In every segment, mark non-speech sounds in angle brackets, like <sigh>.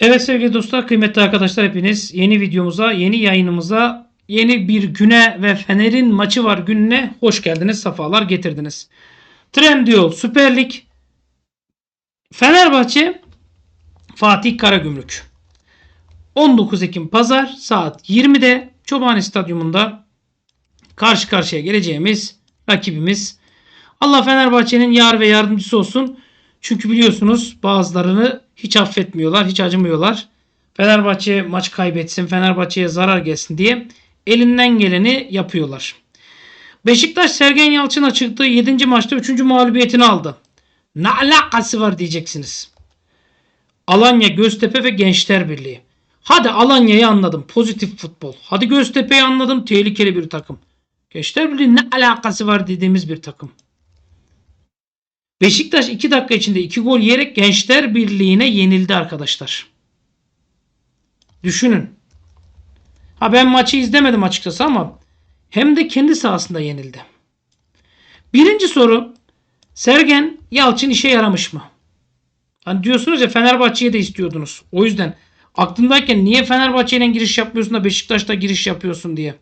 Evet sevgili dostlar, kıymetli arkadaşlar hepiniz yeni videomuza, yeni yayınımıza, yeni bir güne ve Fener'in maçı var gününe hoş geldiniz, safalar getirdiniz. Trendyol Süper Lig Fenerbahçe Fatih Karagümrük 19 Ekim Pazar saat 20'de Çobani Stadyumunda karşı karşıya geleceğimiz rakibimiz. Allah Fenerbahçe'nin yar ve yardımcısı olsun. Çünkü biliyorsunuz bazılarını hiç affetmiyorlar, hiç acımıyorlar. Fenerbahçe maç kaybetsin, Fenerbahçe'ye zarar gelsin diye elinden geleni yapıyorlar. Beşiktaş Sergen Yalçın'a çıktığı 7. maçta 3. mağlubiyetini aldı. Ne alakası var diyeceksiniz. Alanya, Göztepe ve Gençler Birliği. Hadi Alanya'yı anladım. Pozitif futbol. Hadi Göztepe'yi anladım. Tehlikeli bir takım. Gençler Birliği ne alakası var dediğimiz bir takım. Beşiktaş 2 dakika içinde 2 gol yiyerek Gençler Birliği'ne yenildi arkadaşlar. Düşünün. Ha ben maçı izlemedim açıkçası ama hem de kendi sahasında yenildi. Birinci soru Sergen Yalçın işe yaramış mı? Hani diyorsunuz ya Fenerbahçe'ye de istiyordunuz. O yüzden aklımdayken niye Fenerbahçe'yle giriş yapmıyorsun da Beşiktaş'ta giriş yapıyorsun diye.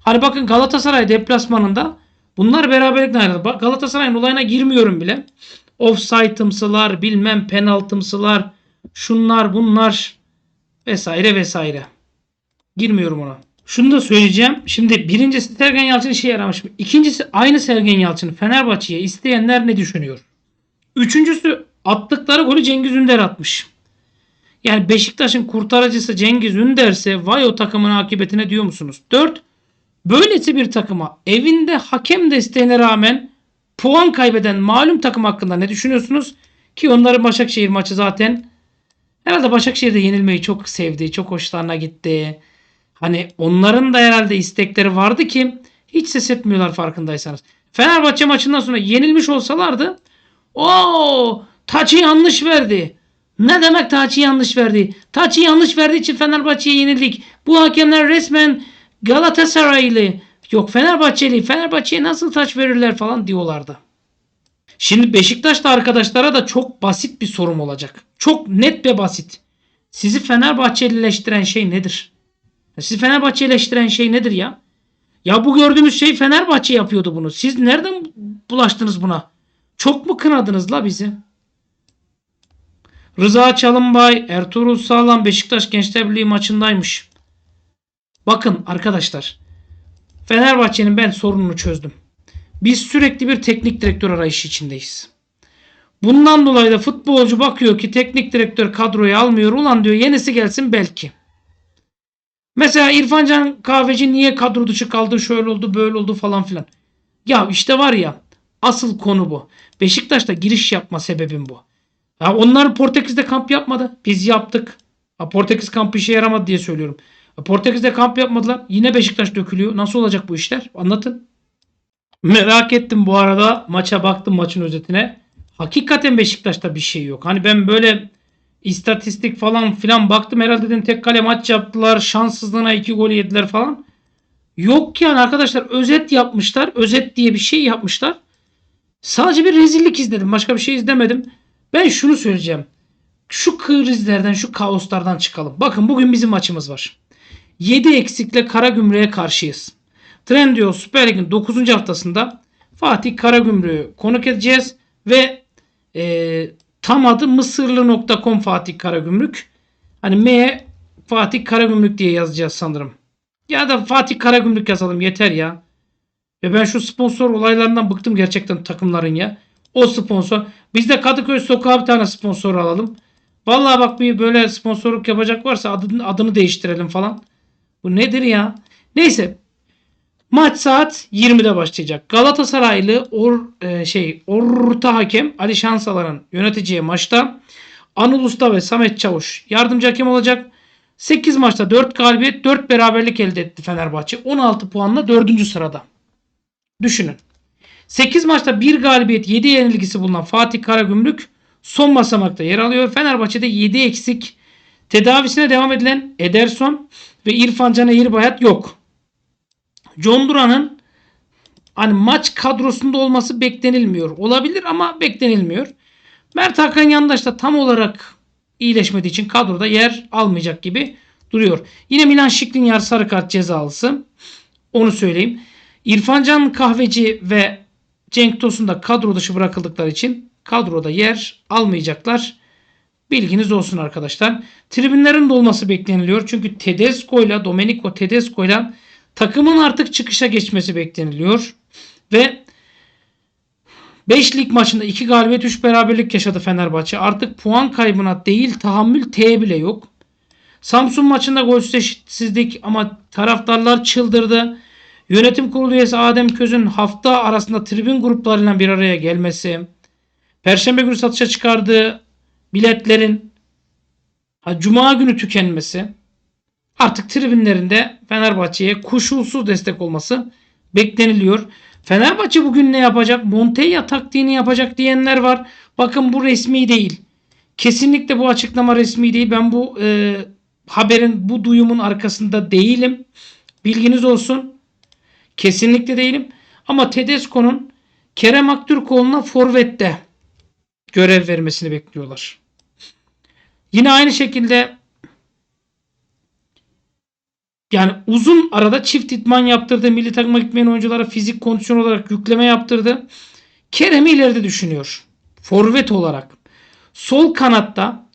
Hani bakın Galatasaray deplasmanında bunlar beraberlikle ayrıldı. Galatasaray'ın olayına girmiyorum bile. Offside'ımsılar, bilmem penaltımsılar, şunlar bunlar vesaire vesaire. Girmiyorum ona. Şunu da söyleyeceğim. Şimdi birincisi Sergen Yalçın işe yaramış mı? İkincisi aynı Sergen Yalçın Fenerbahçe'ye isteyenler ne düşünüyor? Üçüncüsü attıkları golü Cengiz Ünder atmış. Yani Beşiktaş'ın kurtarıcısı Cengiz Ünder'se vay o takımın akıbetine diyor musunuz? 4. Böylesi bir takıma evinde hakem desteğine rağmen puan kaybeden malum takım hakkında ne düşünüyorsunuz? Ki onların Başakşehir maçı zaten herhalde Başakşehir'de yenilmeyi çok sevdi. Çok hoşlarına gitti. Hani onların da herhalde istekleri vardı ki hiç ses etmiyorlar farkındaysanız. Fenerbahçe maçından sonra yenilmiş olsalardı o taçı yanlış verdi. Ne demek taçı yanlış verdi? Taçı yanlış verdiği için Fenerbahçe'ye yenildik. Bu hakemler resmen Galatasaraylı yok Fenerbahçeli Fenerbahçe'ye nasıl taç verirler falan diyorlardı. Şimdi Beşiktaş'ta arkadaşlara da çok basit bir sorum olacak. Çok net ve basit. Sizi Fenerbahçelileştiren şey nedir? Sizi Fenerbahçelileştiren şey nedir ya? Ya bu gördüğümüz şey Fenerbahçe yapıyordu bunu. Siz nereden bulaştınız buna? Çok mu kınadınız la bizi? Rıza Çalınbay, Ertuğrul Sağlam Beşiktaş Gençler Birliği maçındaymış. Bakın arkadaşlar. Fenerbahçe'nin ben sorununu çözdüm. Biz sürekli bir teknik direktör arayışı içindeyiz. Bundan dolayı da futbolcu bakıyor ki teknik direktör kadroyu almıyor. Ulan diyor yenisi gelsin belki. Mesela İrfan Can Kahveci niye kadro dışı kaldı şöyle oldu böyle oldu falan filan. Ya işte var ya asıl konu bu. Beşiktaş'ta giriş yapma sebebim bu. Ya onlar Portekiz'de kamp yapmadı. Biz yaptık. Ha, Portekiz kampı işe yaramadı diye söylüyorum. Portekiz'de kamp yapmadılar. Yine Beşiktaş dökülüyor. Nasıl olacak bu işler? Anlatın. Merak ettim bu arada. Maça baktım maçın özetine. Hakikaten Beşiktaş'ta bir şey yok. Hani ben böyle istatistik falan filan baktım. Herhalde dedim tek kale maç yaptılar. Şanssızlığına iki gol yediler falan. Yok yani arkadaşlar özet yapmışlar. Özet diye bir şey yapmışlar. Sadece bir rezillik izledim. Başka bir şey izlemedim. Ben şunu söyleyeceğim. Şu krizlerden, şu kaoslardan çıkalım. Bakın bugün bizim maçımız var. 7 eksikle Karagümrük'e karşıyız. Trendyol Süper Lig'in 9. haftasında Fatih Karagümrük'ü konuk edeceğiz ve e, tam adı mısırlı.com Fatih Karagümrük. Hani M Fatih Karagümrük diye yazacağız sanırım. Ya da Fatih Karagümrük yazalım yeter ya. Ve ben şu sponsor olaylarından bıktım gerçekten takımların ya. O sponsor. Biz de Kadıköy Sokağı bir tane sponsor alalım. Vallahi bak bir böyle sponsorluk yapacak varsa adını, adını değiştirelim falan. Bu nedir ya? Neyse. Maç saat 20'de başlayacak. Galatasaraylı or, e, şey orta hakem Ali Şansalan'ın yöneteceği maçta Anıl Usta ve Samet Çavuş yardımcı hakem olacak. 8 maçta 4 galibiyet 4 beraberlik elde etti Fenerbahçe. 16 puanla 4. sırada. Düşünün. 8 maçta 1 galibiyet 7 yenilgisi bulunan Fatih Karagümrük son basamakta yer alıyor. Fenerbahçe'de 7 eksik. Tedavisine devam edilen Ederson ve İrfan Can Eğirbayat yok. John Duran'ın hani maç kadrosunda olması beklenilmiyor. Olabilir ama beklenilmiyor. Mert Hakan Yandaş da tam olarak iyileşmediği için kadroda yer almayacak gibi duruyor. Yine Milan Skriniar sarı kart cezalısı. Onu söyleyeyim. İrfancan Kahveci ve Cenk Tosun da kadro dışı bırakıldıkları için kadroda yer almayacaklar. Bilginiz olsun arkadaşlar. Tribünlerin dolması bekleniliyor. Çünkü Tedesco ile Domenico Tedesco ile takımın artık çıkışa geçmesi bekleniliyor. Ve 5 lig maçında 2 galibiyet 3 beraberlik yaşadı Fenerbahçe. Artık puan kaybına değil tahammül T bile yok. Samsun maçında golsüz eşitsizlik ama taraftarlar çıldırdı. Yönetim kurulu üyesi Adem Köz'ün hafta arasında tribün gruplarıyla bir araya gelmesi. Perşembe günü satışa çıkardığı biletlerin Cuma günü tükenmesi. Artık tribünlerinde Fenerbahçe'ye koşulsuz destek olması bekleniliyor. Fenerbahçe bugün ne yapacak? Montella taktiğini yapacak diyenler var. Bakın bu resmi değil. Kesinlikle bu açıklama resmi değil. Ben bu e, haberin, bu duyumun arkasında değilim. Bilginiz olsun. Kesinlikle değilim. Ama Tedesco'nun Kerem Aktürkoğlu'na forvette görev vermesini bekliyorlar. Yine aynı şekilde yani uzun arada çift itman yaptırdı. Milli takıma gitmeyen oyunculara fizik kondisyon olarak yükleme yaptırdı. Kerem'i ileride düşünüyor. Forvet olarak. Sol kanatta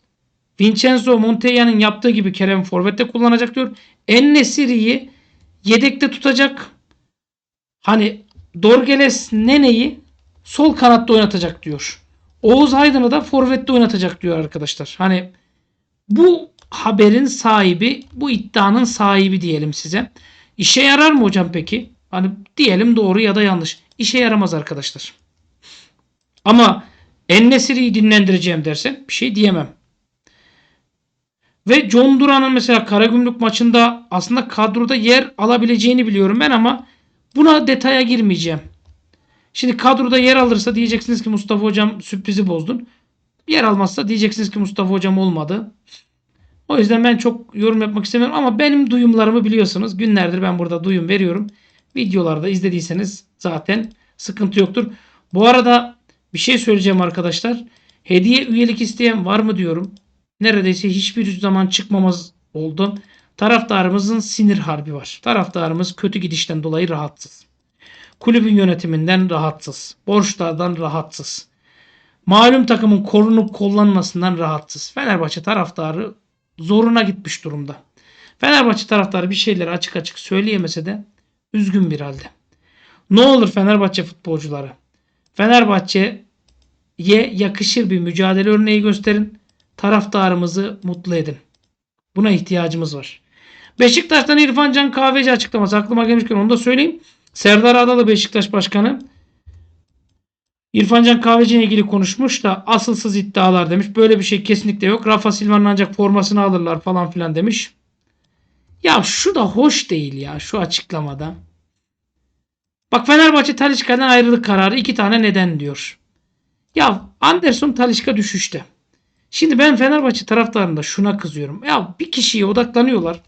Vincenzo Montella'nın yaptığı gibi Kerem forvette kullanacak diyor. En-Nesyri'yi yedekte tutacak. Hani Dorgeles Nene'yi sol kanatta oynatacak diyor. Oğuz Aydın'ı da forvette oynatacak diyor arkadaşlar. Hani bu haberin sahibi, bu iddianın sahibi diyelim size. İşe yarar mı hocam peki? Hani diyelim doğru ya da yanlış. İşe yaramaz arkadaşlar. Ama Ennesiri'yi dinlendireceğim dersen bir şey diyemem. Ve John Duran'ın mesela Karagümrük maçında aslında kadroda yer alabileceğini biliyorum ben ama buna detaya girmeyeceğim. Şimdi kadroda yer alırsa diyeceksiniz ki Mustafa hocam sürprizi bozdun. Yer almazsa diyeceksiniz ki Mustafa hocam olmadı. O yüzden ben çok yorum yapmak istemiyorum ama benim duyumlarımı biliyorsunuz. Günlerdir ben burada duyum veriyorum. Videolarda izlediyseniz zaten sıkıntı yoktur. Bu arada bir şey söyleyeceğim arkadaşlar. Hediye üyelik isteyen var mı diyorum. Neredeyse hiçbir zaman çıkmamaz oldu. Taraftarımızın sinir harbi var. Taraftarımız kötü gidişten dolayı rahatsız. Kulübün yönetiminden rahatsız. Borçlardan rahatsız. Malum takımın korunup kollanmasından rahatsız. Fenerbahçe taraftarı zoruna gitmiş durumda. Fenerbahçe taraftarı bir şeyleri açık açık söyleyemese de üzgün bir halde. Ne olur Fenerbahçe futbolcuları. Fenerbahçe'ye yakışır bir mücadele örneği gösterin. Taraftarımızı mutlu edin. Buna ihtiyacımız var. Beşiktaş'tan İrfan Can Kahveci açıklaması aklıma gelmişken onu da söyleyeyim. Serdar Adalı Beşiktaş Başkanı İrfan Can Kahveci ile ilgili konuşmuş da asılsız iddialar demiş. Böyle bir şey kesinlikle yok. Rafa Silva'nın ancak formasını alırlar falan filan demiş. Ya şu da hoş değil ya şu açıklamada. Bak Fenerbahçe Talişka'dan ayrılık kararı iki tane neden diyor. Ya Anderson Talişka düşüşte. Şimdi ben Fenerbahçe taraftarında şuna kızıyorum. Ya bir kişiye odaklanıyorlar.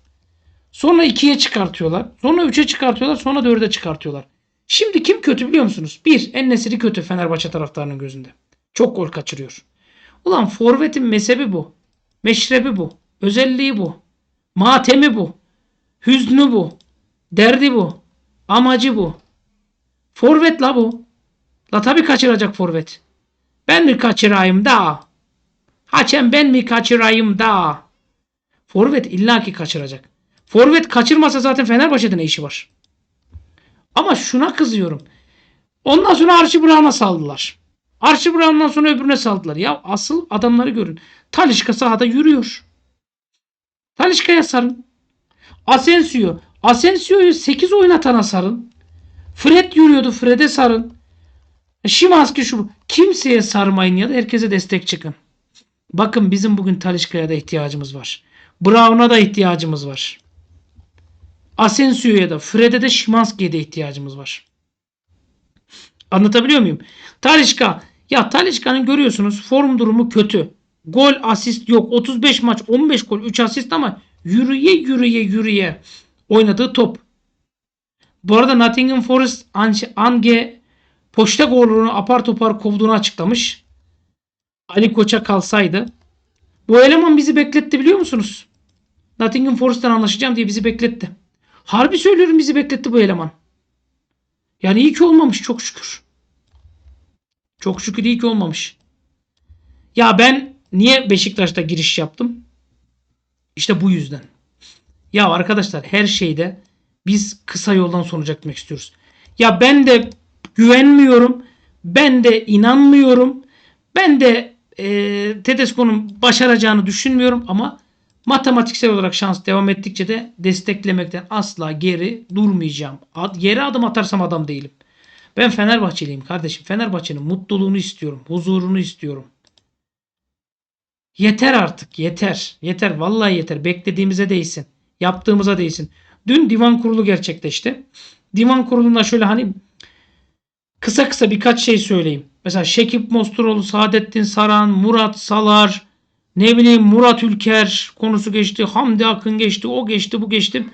Sonra ikiye çıkartıyorlar. Sonra üçe çıkartıyorlar. Sonra dörde çıkartıyorlar. Şimdi kim kötü biliyor musunuz? Bir, Ennesiri kötü Fenerbahçe taraftarının gözünde. Çok gol kaçırıyor. Ulan forvetin mezhebi bu. Meşrebi bu. Özelliği bu. Matemi bu. Hüznü bu. Derdi bu. Amacı bu. Forvet la bu. La tabi kaçıracak forvet. Ben mi kaçırayım da? Haçem ben mi kaçırayım da? Forvet illaki kaçıracak. Forvet kaçırmasa zaten Fenerbahçe'de ne işi var? Ama şuna kızıyorum. Ondan sonra Archie Brown'a saldılar. Archie Brown'dan sonra öbürüne saldılar. Ya asıl adamları görün. Talişka sahada yürüyor. Talişka'ya sarın. Asensio. Asensio'yu 8 oynatana sarın. Fred yürüyordu. Fred'e sarın. Şimanski şu. Kimseye sarmayın ya da herkese destek çıkın. Bakın bizim bugün Talişka'ya da ihtiyacımız var. Brown'a da ihtiyacımız var. Asensio'ya da Fred'e de Şimanski'ye de ihtiyacımız var. Anlatabiliyor muyum? Talişka. Ya Talişka'nın görüyorsunuz form durumu kötü. Gol asist yok. 35 maç 15 gol 3 asist ama yürüye yürüye yürüye oynadığı top. Bu arada Nottingham Forest Ange Postecoglou'nu apar topar kovduğunu açıklamış. Ali Koç'a kalsaydı Bu eleman bizi bekletti biliyor musunuz? Nottingham Forest'tan anlaşacağım diye bizi bekletti. Harbi söylüyorum bizi bekletti bu eleman. Yani iyi ki olmamış çok şükür. Çok şükür iyi ki olmamış. Ya ben niye Beşiktaş'ta giriş yaptım? İşte bu yüzden. Ya arkadaşlar her şeyde biz kısa yoldan sonuca gitmek istiyoruz. Ya ben de güvenmiyorum. Ben de inanmıyorum. Ben de e, Tedesco'nun başaracağını düşünmüyorum ama matematiksel olarak şans devam ettikçe de desteklemekten asla geri durmayacağım. Ad, yere adım atarsam adam değilim. Ben Fenerbahçeliyim kardeşim. Fenerbahçe'nin mutluluğunu istiyorum. Huzurunu istiyorum. Yeter artık yeter. Yeter vallahi yeter. Beklediğimize değsin. Yaptığımıza değsin. Dün divan kurulu gerçekleşti. Divan kurulunda şöyle hani kısa kısa birkaç şey söyleyeyim. Mesela Şekip Mosturoğlu, Saadettin Saran, Murat Salar, ne bileyim Murat Ülker konusu geçti. Hamdi Akın geçti. O geçti bu geçti.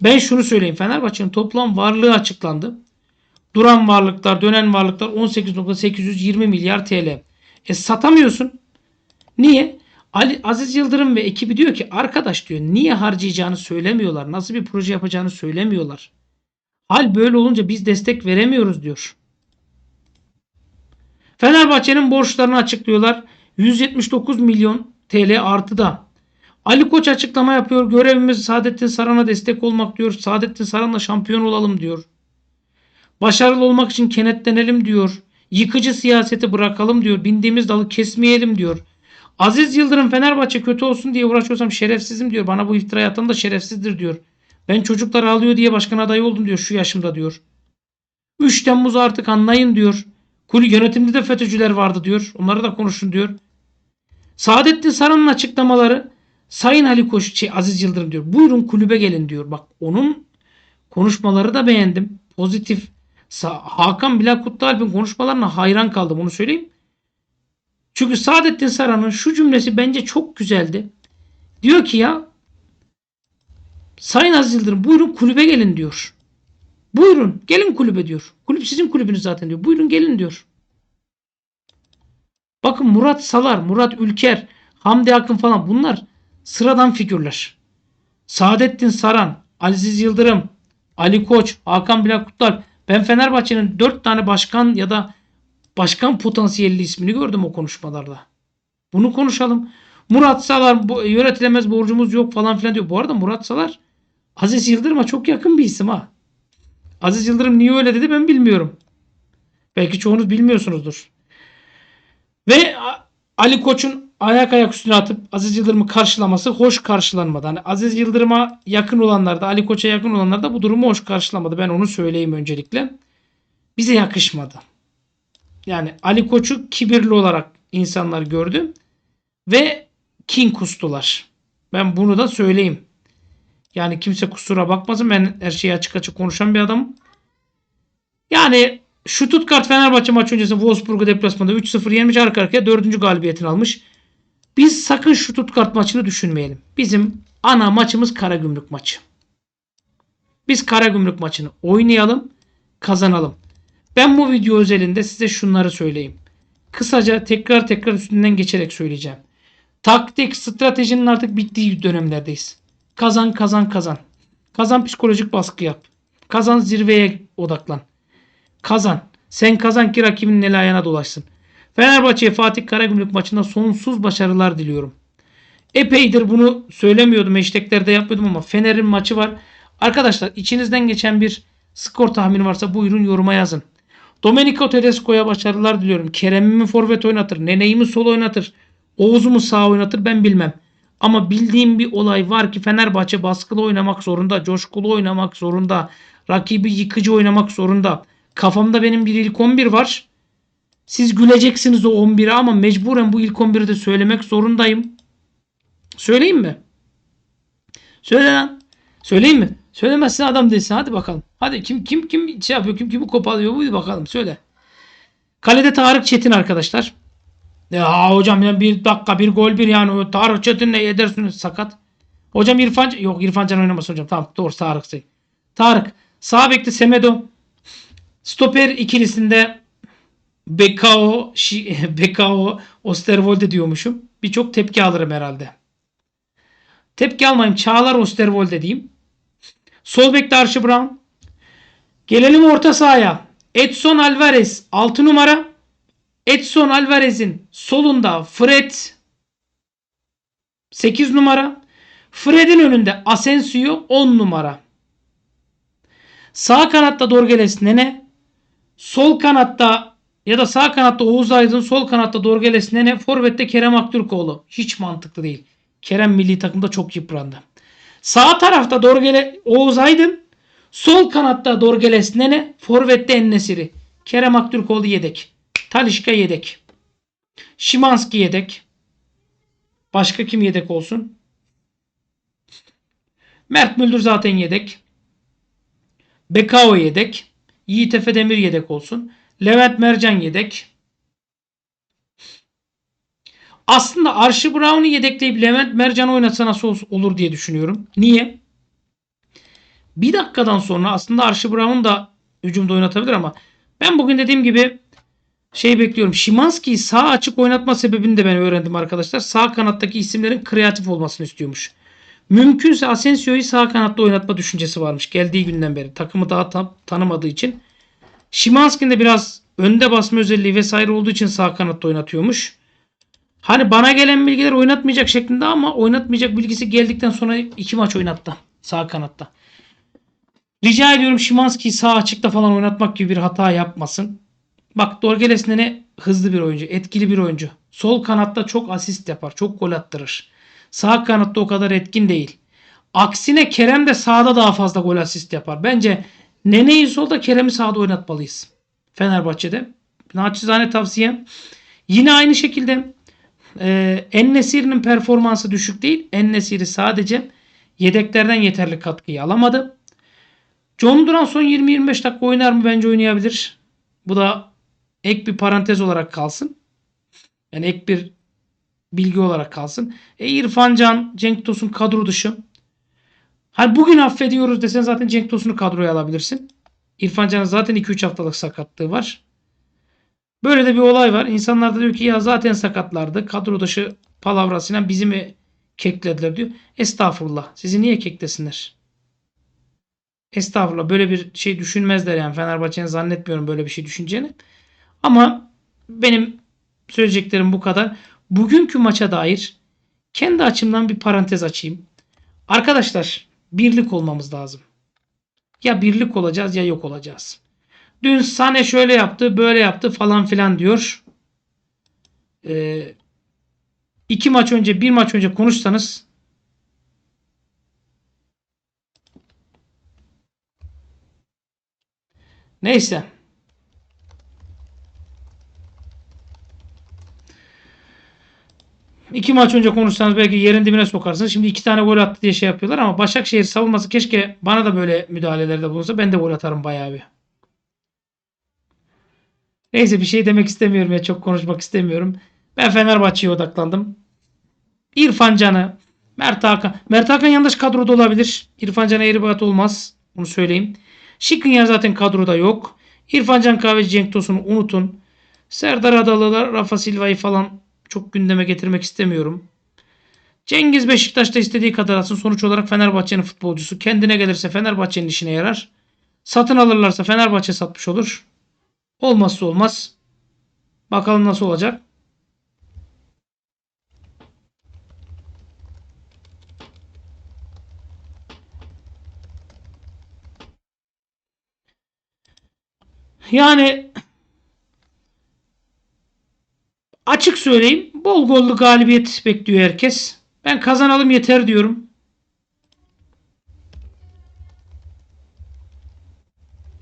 Ben şunu söyleyeyim. Fenerbahçe'nin toplam varlığı açıklandı. Duran varlıklar, dönen varlıklar 18.820 milyar TL. E satamıyorsun. Niye? Ali Aziz Yıldırım ve ekibi diyor ki arkadaş diyor niye harcayacağını söylemiyorlar. Nasıl bir proje yapacağını söylemiyorlar. Hal böyle olunca biz destek veremiyoruz diyor. Fenerbahçe'nin borçlarını açıklıyorlar. 179 milyon TL artıda. Ali Koç açıklama yapıyor. Görevimiz Saadettin Saran'a destek olmak diyor. Saadettin Saran'la şampiyon olalım diyor. Başarılı olmak için kenetlenelim diyor. Yıkıcı siyaseti bırakalım diyor. Bindiğimiz dalı kesmeyelim diyor. Aziz Yıldırım Fenerbahçe kötü olsun diye uğraşıyorsam şerefsizim diyor. Bana bu iftira atan da şerefsizdir diyor. Ben çocuklar ağlıyor diye başkan adayı oldum diyor şu yaşımda diyor. 3 Temmuz artık anlayın diyor. Kulü yönetimde de FETÖ'cüler vardı diyor. Onları da konuşun diyor. Saadettin Saran'ın açıklamaları Sayın Ali Koç, şey, Aziz Yıldırım diyor. Buyurun kulübe gelin diyor. Bak onun konuşmaları da beğendim. Pozitif. Hakan Bilal Kutlualp'in konuşmalarına hayran kaldım. Onu söyleyeyim. Çünkü Saadettin Saran'ın şu cümlesi bence çok güzeldi. Diyor ki ya Sayın Aziz Yıldırım buyurun kulübe gelin diyor. Buyurun gelin kulübe diyor. Kulüp sizin kulübünüz zaten diyor. Buyurun gelin diyor. Bakın Murat Salar, Murat Ülker, Hamdi Akın falan bunlar sıradan figürler. Saadettin Saran, Aziz Yıldırım, Ali Koç, Hakan Bilal Kutlar. Ben Fenerbahçe'nin 4 tane başkan ya da başkan potansiyelli ismini gördüm o konuşmalarda. Bunu konuşalım. Murat Salar yönetilemez borcumuz yok falan filan diyor. Bu arada Murat Salar Aziz Yıldırım'a çok yakın bir isim ha. Aziz Yıldırım niye öyle dedi ben bilmiyorum. Belki çoğunuz bilmiyorsunuzdur. Ve Ali Koç'un ayak ayak üstüne atıp Aziz Yıldırım'ı karşılaması hoş karşılanmadı. Hani Aziz Yıldırım'a yakın olanlar da Ali Koç'a yakın olanlar da bu durumu hoş karşılamadı. Ben onu söyleyeyim öncelikle. Bize yakışmadı. Yani Ali Koç'u kibirli olarak insanlar gördü ve kin kustular. Ben bunu da söyleyeyim. Yani kimse kusura bakmasın ben her şeyi açık açık konuşan bir adamım. Yani Stuttgart Fenerbahçe maçı öncesi Wolfsburg'u deplasmanda 3-0 yenmiş arka arkaya 4. galibiyetini almış. Biz sakın Stuttgart maçını düşünmeyelim. Bizim ana maçımız Karagümrük maçı. Biz Karagümrük maçını oynayalım, kazanalım. Ben bu video özelinde size şunları söyleyeyim. Kısaca tekrar tekrar üstünden geçerek söyleyeceğim. Taktik, stratejinin artık bittiği dönemlerdeyiz. Kazan, kazan, kazan. Kazan psikolojik baskı yap. Kazan zirveye odaklan. Kazan. Sen kazan ki rakibinin el ayağına dolaşsın. Fenerbahçe'ye Fatih Karagümrük maçında sonsuz başarılar diliyorum. Epeydir bunu söylemiyordum. Hashtaglerde yapmıyordum ama Fener'in maçı var. Arkadaşlar içinizden geçen bir skor tahmini varsa buyurun yoruma yazın. Domenico Tedesco'ya başarılar diliyorum. Kerem'i mi forvet oynatır? Nene'yi sol oynatır? Oğuz'u mu sağ oynatır? Ben bilmem. Ama bildiğim bir olay var ki Fenerbahçe baskılı oynamak zorunda. Coşkulu oynamak zorunda. Rakibi yıkıcı oynamak zorunda. Kafamda benim bir ilk 11 var. Siz güleceksiniz o 11'e ama mecburen bu ilk 11'i de söylemek zorundayım. Söyleyeyim mi? Söyle lan. Söyleyeyim mi? Söylemezsin adam değilsin. Hadi bakalım. Hadi kim kim kim şey yapıyor? Kim kimi kopalıyor? Buyur bakalım söyle. Kalede Tarık Çetin arkadaşlar. Ya hocam ya bir dakika bir gol bir yani Tarık Çetin ne edersiniz sakat. Hocam İrfan yok İrfan Can oynamasın hocam. Tamam doğru Tarık. Tarık. Sağ bekte Semedo. Stoper ikilisinde Bekao, Şi- <laughs> Bekao Osterwolde diyormuşum. birçok tepki alırım herhalde. Tepki almayayım. Çağlar Osterwolde diyeyim. Sol bekte Archie Brown. Gelelim orta sahaya. Edson Alvarez 6 numara. Edson Alvarez'in solunda Fred 8 numara. Fred'in önünde Asensio 10 numara. Sağ kanatta Dorgeles Nene. Sol kanatta ya da sağ kanatta Oğuz Aydın, sol kanatta Dorgeles Nene, forvette Kerem Aktürkoğlu. Hiç mantıklı değil. Kerem milli takımda çok yıprandı. Sağ tarafta Dorgele Oğuz Aydın, sol kanatta Dorgeles Nene, forvette Ennesiri. Kerem Aktürkoğlu yedek. Talişka yedek. Şimanski yedek. Başka kim yedek olsun? Mert Müldür zaten yedek. Bekao yedek. Yiğit Efe Demir yedek olsun. Levent Mercan yedek. Aslında Archie Brown'u yedekleyip Levent Mercan oynatsa nasıl ol- olur diye düşünüyorum. Niye? Bir dakikadan sonra aslında Archie Brown'u da hücumda oynatabilir ama ben bugün dediğim gibi şey bekliyorum. Şimanski'yi sağ açık oynatma sebebini de ben öğrendim arkadaşlar. Sağ kanattaki isimlerin kreatif olmasını istiyormuş. Mümkünse Asensio'yu sağ kanatta oynatma düşüncesi varmış geldiği günden beri. Takımı daha tam tanımadığı için. Şimanski'nin de biraz önde basma özelliği vesaire olduğu için sağ kanatta oynatıyormuş. Hani bana gelen bilgiler oynatmayacak şeklinde ama oynatmayacak bilgisi geldikten sonra iki maç oynattı sağ kanatta. Rica ediyorum Şimanski'yi sağ açıkta falan oynatmak gibi bir hata yapmasın. Bak Dorgeles ne hızlı bir oyuncu, etkili bir oyuncu. Sol kanatta çok asist yapar, çok gol attırır. Sağ kanatta o kadar etkin değil. Aksine Kerem de sağda daha fazla gol asist yapar. Bence Nene'yi solda Kerem'i sağda oynatmalıyız. Fenerbahçe'de. Naçizane tavsiyem. Yine aynı şekilde e, Ennesiri'nin performansı düşük değil. Ennesiri sadece yedeklerden yeterli katkıyı alamadı. John Duran son 20-25 dakika oynar mı? Bence oynayabilir. Bu da ek bir parantez olarak kalsın. Yani ek bir bilgi olarak kalsın. E İrfan Can, Cenk Tosun kadro dışı. Hani bugün affediyoruz desen zaten Cenk Tosun'u kadroya alabilirsin. İrfan Can'ın zaten 2-3 haftalık sakatlığı var. Böyle de bir olay var. İnsanlar da diyor ki ya zaten sakatlardı. Kadro dışı palavrasıyla bizi mi keklediler diyor. Estağfurullah. Sizi niye keklesinler? Estağfurullah. Böyle bir şey düşünmezler yani. Fenerbahçe'nin zannetmiyorum böyle bir şey düşüneceğini. Ama benim söyleyeceklerim bu kadar. Bugünkü maça dair kendi açımdan bir parantez açayım. Arkadaşlar birlik olmamız lazım. Ya birlik olacağız ya yok olacağız. Dün Sane şöyle yaptı, böyle yaptı falan filan diyor. Ee, iki maç önce, bir maç önce konuşsanız neyse. İki maç önce konuşsanız belki yerin dibine sokarsınız. Şimdi iki tane gol attı diye şey yapıyorlar ama Başakşehir savunması keşke bana da böyle müdahalelerde bulunsa. Ben de gol atarım bayağı bir. Neyse bir şey demek istemiyorum ya çok konuşmak istemiyorum. Ben Fenerbahçe'ye odaklandım. İrfan Can'ı, Mert Hakan. Mert Hakan yanlış kadroda olabilir. İrfan Can'a eribat olmaz. Bunu söyleyeyim. Şikrinyar zaten kadroda yok. İrfan Can Kahveci Cenk Tosun'u unutun. Serdar Adalılar, Rafa Silva'yı falan çok gündeme getirmek istemiyorum. Cengiz Beşiktaş'ta istediği kadar atsın. Sonuç olarak Fenerbahçe'nin futbolcusu. Kendine gelirse Fenerbahçe'nin işine yarar. Satın alırlarsa Fenerbahçe satmış olur. Olmazsa olmaz. Bakalım nasıl olacak. Yani açık söyleyeyim bol gollü galibiyet bekliyor herkes. Ben kazanalım yeter diyorum.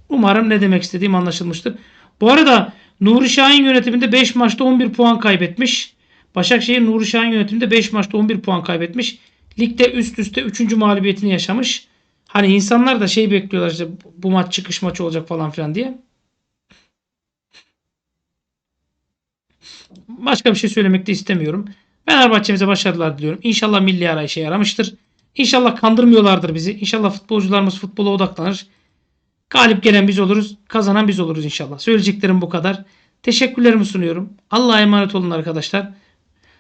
Umarım ne demek istediğim anlaşılmıştır. Bu arada Nuri Şahin yönetiminde 5 maçta 11 puan kaybetmiş. Başakşehir Nuri Şahin yönetiminde 5 maçta 11 puan kaybetmiş. Ligde üst üste 3. mağlubiyetini yaşamış. Hani insanlar da şey bekliyorlar işte bu maç çıkış maçı olacak falan filan diye. Başka bir şey söylemek de istemiyorum. Fenerbahçe'mize başarılar diliyorum. İnşallah milli ara işe yaramıştır. İnşallah kandırmıyorlardır bizi. İnşallah futbolcularımız futbola odaklanır. Galip gelen biz oluruz. Kazanan biz oluruz inşallah. Söyleyeceklerim bu kadar. Teşekkürlerimi sunuyorum. Allah'a emanet olun arkadaşlar.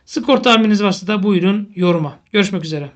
Skor tahmininiz varsa da buyurun yoruma. Görüşmek üzere.